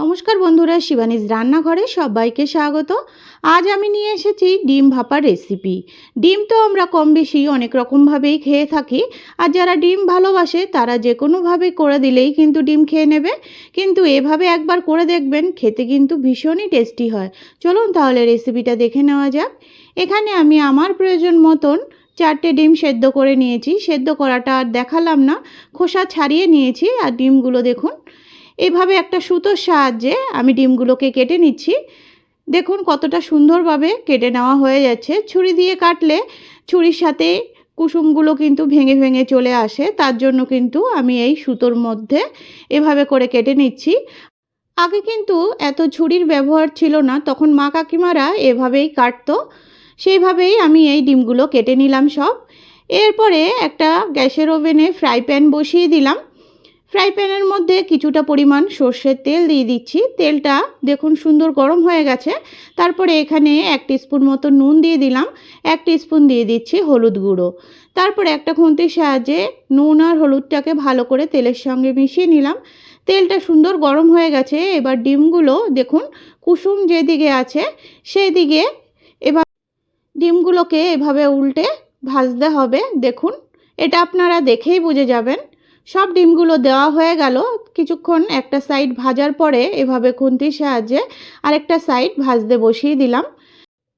নমস্কার বন্ধুরা, শিবানীজ রান্নাঘরে সবাইকে স্বাগত। আজ আমি নিয়ে এসেছি ডিম ভাপার রেসিপি ডিম তো আমরা কম বেশি অনেক রকমভাবেই খেয়ে থাকি, আর যারা ডিম ভালোবাসে তারা যে কোনোভাবে করে দিলেই কিন্তু ডিম খেয়ে নেবে। কিন্তু এভাবে একবার করে দেখবেন, খেতে কিন্তু ভীষণই টেস্টি হয়। চলুন তাহলে রেসিপিটা দেখে নেওয়া যাক। এখানে আমি আমার প্রয়োজন মতন চারটে ডিম সেদ্ধ করে নিয়েছি। সেদ্ধ করাটা আর দেখালাম না, খোসা ছাড়িয়ে নিয়েছি, আর ডিমগুলো দেখুন এভাবে একটা সুতোর সাহায্যে আমি ডিমগুলোকে কেটে নিচ্ছি। দেখুন কতটা সুন্দরভাবে কেটে নেওয়া হয়ে যাচ্ছে। ছুরি দিয়ে কাটলে ছুরির সাথে কুসুমগুলো কিন্তু ভেঙে ভেঙে চলে আসে। তার জন্য কিন্তু আমি এই সুতোর মধ্যে এভাবে করে কেটে নিচ্ছি। আগে কিন্তু এত ছুরির ব্যবহার ছিল না। তখন মা কাকিমারা এভাবেই কাটতো। সেইভাবেই আমি এই ডিমগুলো কেটে নিলাম সব। এরপরে একটা গ্যাসের ওভেনে ফ্রাই প্যান বসিয়ে দিলাম। ফ্রাই প্যানের মধ্যে কিছুটা পরিমাণ সর্ষের তেল দিয়ে দিচ্ছি। তেলটা দেখুন সুন্দর গরম হয়ে গেছে। তারপরে এখানে এক স্পুন মতো নুন দিয়ে দিলাম। এক স্পুন দিয়ে দিচ্ছি হলুদ গুঁড়ো। তারপরে একটা খুন্তির সাহায্যে নুন আর হলুদটাকে ভালো করে তেলের সঙ্গে মিশিয়ে নিলাম। তেলটা সুন্দর গরম হয়ে গেছে। এবার ডিমগুলো দেখুন কুসুম যেদিকে আছে সেই দিকে এবার ডিমগুলোকে এভাবে উল্টে ভাজতে হবে। দেখুন, এটা আপনারা দেখেই বুঝে যাবেন। সব ডিমগুলো দেওয়া হয়ে গেল। কিছুক্ষণ একটা সাইড ভাজার পরে এভাবে খুন্তির সাহায্যে আরেকটা সাইড ভাজতে বসিয়ে দিলাম।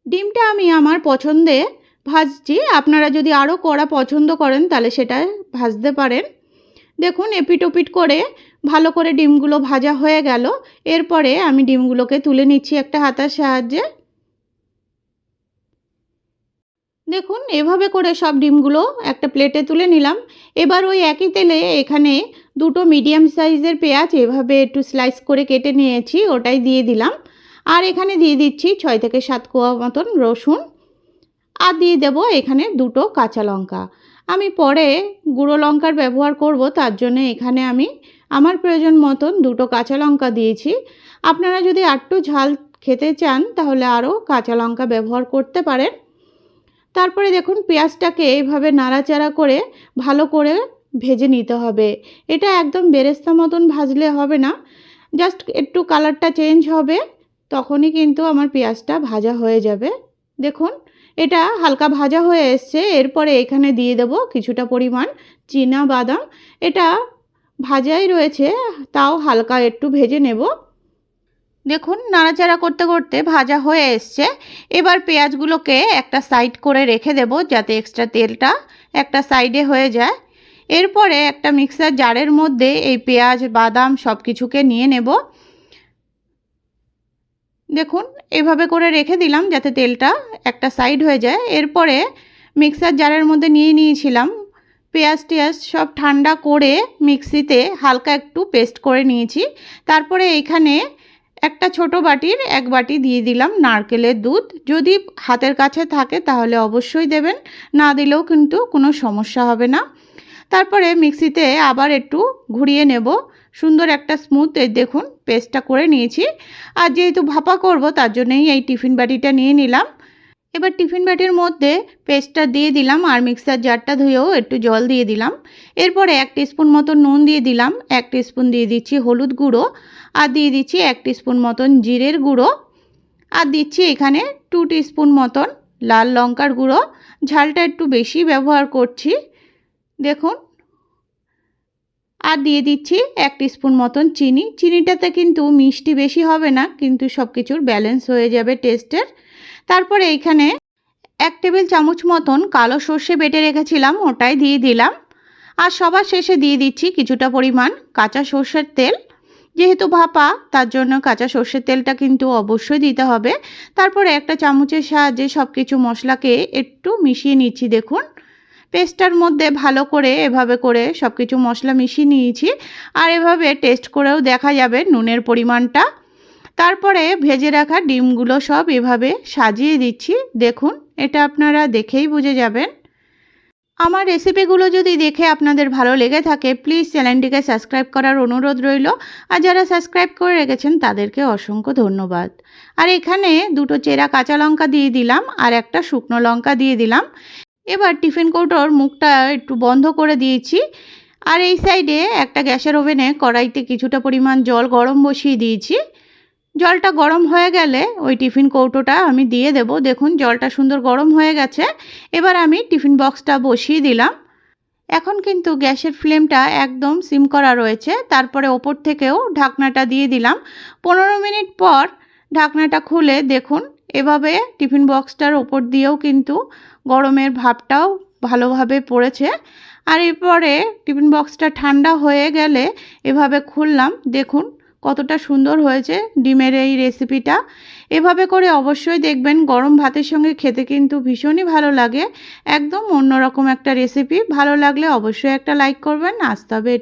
ডিমটা আমি আমার পছন্দে ভাজছি। আপনারা যদি আরও কড়া পছন্দ করেন তাহলে সেটা ভাজতে পারেন। দেখুন এপিট ওপিট করে ভালো করে ডিমগুলো ভাজা হয়ে গেল। এরপরে আমি ডিমগুলোকে তুলে নিচ্ছি একটা হাতার সাহায্যে। দেখুন, এভাবে করে সব ডিমগুলো একটা প্লেটে তুলে নিলাম। এবার ওই একই তেলে এখানে দুটো মিডিয়াম সাইজের পেঁয়াজ এভাবে একটু স্লাইস করে কেটে নিয়েছি, ওটাই দিয়ে দিলাম। আর এখানে দিয়ে দিচ্ছি ছয় থেকে সাত কোয়া মতন রসুন। আর দিয়ে দেব এখানে দুটো কাঁচা লঙ্কা। আমি পরে গুঁড়ো লঙ্কার ব্যবহার করব, তার জন্য এখানে আমি আমার প্রয়োজন মতন দুটো কাঁচা লঙ্কা দিয়েছি। আপনারা যদি আটটু ঝাল খেতে চান, তাহলে আরও কাঁচা লঙ্কা ব্যবহার করতে পারেন। তারপরে দেখুন পেঁয়াজটাকে এইভাবে নাড়াচাড়া করে ভালো করে ভেজে নিতে হবে। এটা একদম বেরেস্তা মতন ভাজলে হবে না। জাস্ট একটু কালারটা চেঞ্জ হবে, তখনই কিন্তু আমার পেঁয়াজটা ভাজা হয়ে যাবে। দেখুন, এটা হালকা ভাজা হয়ে এসছে। এরপরে এখানে দিয়ে দেব কিছুটা পরিমাণ চীনা বাদাম। এটা ভাজাই রয়েছে, তাও হালকা একটু ভেজে নেব। দেখুন, নাড়াচাড়া করতে করতে ভাজা হয়ে এসছে। এবার পেঁয়াজগুলোকে একটা সাইড করে রেখে দেব, যাতে এক্সট্রা তেলটা একটা সাইডে হয়ে যায়। এরপরে একটা মিক্সার জারের মধ্যে এই পেঁয়াজ, বাদাম সব কিছুকে নিয়ে নেব। দেখুন, এভাবে করে রেখে দিলাম যাতে তেলটা একটা সাইড হয়ে যায়। এরপরে মিক্সার জারের মধ্যে নিয়ে নিয়েছিলাম। পেঁয়াজ টেয়াজ সব ঠান্ডা করে মিক্সিতে হালকা একটু পেস্ট করে নিয়েছি। তারপরে এখানে একটা ছোট বাটির এক বাটি দিয়ে দিলাম নারকেলের দুধ। যদি হাতের কাছে থাকে তাহলে অবশ্যই দেবেন, না দিলেও কিন্তু কোনো সমস্যা হবে না। তারপরে মিক্সিতে আবার একটু ঘুরিয়ে নেব। সুন্দর একটা স্মুথ এই দেখুন, পেস্টটা করে নিয়েছি। আর যেহেতু ভাপা করব তার জন্যই এই টিফিন বাটিটা নিয়ে নিলাম। এবার টিফিন বাটির মধ্যে পেস্টটা দিয়ে দিলাম আর মিক্সার জারটা ধুয়েও একটু জল দিয়ে দিলাম। এরপরে এক স্পুন মতো নুন দিয়ে দিলাম, এক স্পুন দিয়ে দিচ্ছি হলুদ গুঁড়ো আর দিয়ে দিচ্ছি এক স্পুন মতন জিরের গুঁড়ো। আর দিচ্ছি এখানে টু স্পুন মতন লাল লঙ্কার গুঁড়ো। ঝালটা একটু বেশি ব্যবহার করছি, দেখুন। আর দিয়ে দিচ্ছি এক স্পুন মতন চিনি। চিনিটাতে কিন্তু মিষ্টি বেশি হবে না, কিন্তু সব কিছুর ব্যালেন্স হয়ে যাবে টেস্টের। তারপরে এইখানে এক টেবিল চামচ মতন কালো সর্ষে বেটে রেখেছিলাম, ওটাই দিয়ে দিলাম। আর সবার শেষে দিয়ে দিচ্ছি কিছুটা পরিমাণ কাঁচা সর্ষের তেল। যেহেতু ভাপা, তার জন্য কাঁচা সর্ষের তেলটা কিন্তু অবশ্যই দিতে হবে। তারপরে একটা চামচের সাহায্যে সব কিছু মশলাকে একটু মিশিয়ে নিচ্ছি, দেখুন। পেস্টটার মধ্যে ভালো করে এভাবে করে সব কিছু মশলা মিশিয়ে নিয়েছি। আর এভাবে টেস্ট করেও দেখা যাবে নুনের পরিমাণটা। তারপরে ভেজে রাখা ডিমগুলো সব এভাবে সাজিয়ে দিচ্ছি। দেখুন, এটা আপনারা দেখেই বুঝে যাবেন। আমার রেসিপিগুলো যদি দেখে আপনাদের ভালো লেগে থাকে, প্লিজ চ্যানেলটিকে সাবস্ক্রাইব করার অনুরোধ রইল। আর যারা সাবস্ক্রাইব করে রেখেছেন, তাদেরকে অসংখ্য ধন্যবাদ। আর এখানে দুটো চেরা কাঁচা লঙ্কা দিয়ে দিলাম, আর একটা শুকনো লঙ্কা দিয়ে দিলাম। এবার টিফিন কৌটোর মুখটা একটু বন্ধ করে দিয়েছি। আর এই সাইডে একটা গ্যাসের ওভেনে কড়াইতে কিছুটা পরিমাণ জল গরম বসিয়ে দিয়েছি। জলটা গরম হয়ে গেলে ওই টিফিন কৌটোটা আমি দিয়ে দেব। দেখুন, জলটা সুন্দর গরম হয়ে গেছে। এবার আমি টিফিন বক্সটা বসিয়ে দিলাম। এখন কিন্তু গ্যাসের ফ্লেমটা একদম সিম করা রয়েছে। তারপরে ওপর থেকেও ঢাকনাটা দিয়ে দিলাম। পনেরো মিনিট পর ঢাকনাটা খুলে দেখুন, এভাবে টিফিন বক্সটার ওপর দিয়েও কিন্তু গরমের ভাবটাও ভালোভাবে পড়েছে। আর এরপরে টিফিন বক্সটা ঠান্ডা হয়ে গেলে এভাবে খুললাম। দেখুন কতটা সুন্দর হয়েছে ডিমের এই রেসিপিটা এভাবে করে অবশ্যই দেখবেন গরম ভাতের সঙ্গে খেতে কিন্তু ভীষণই ভালো লাগে। একদম অন্যরকম একটা রেসিপি ভালো লাগলে অবশ্যই একটা লাইক করবেন। আসতে তবে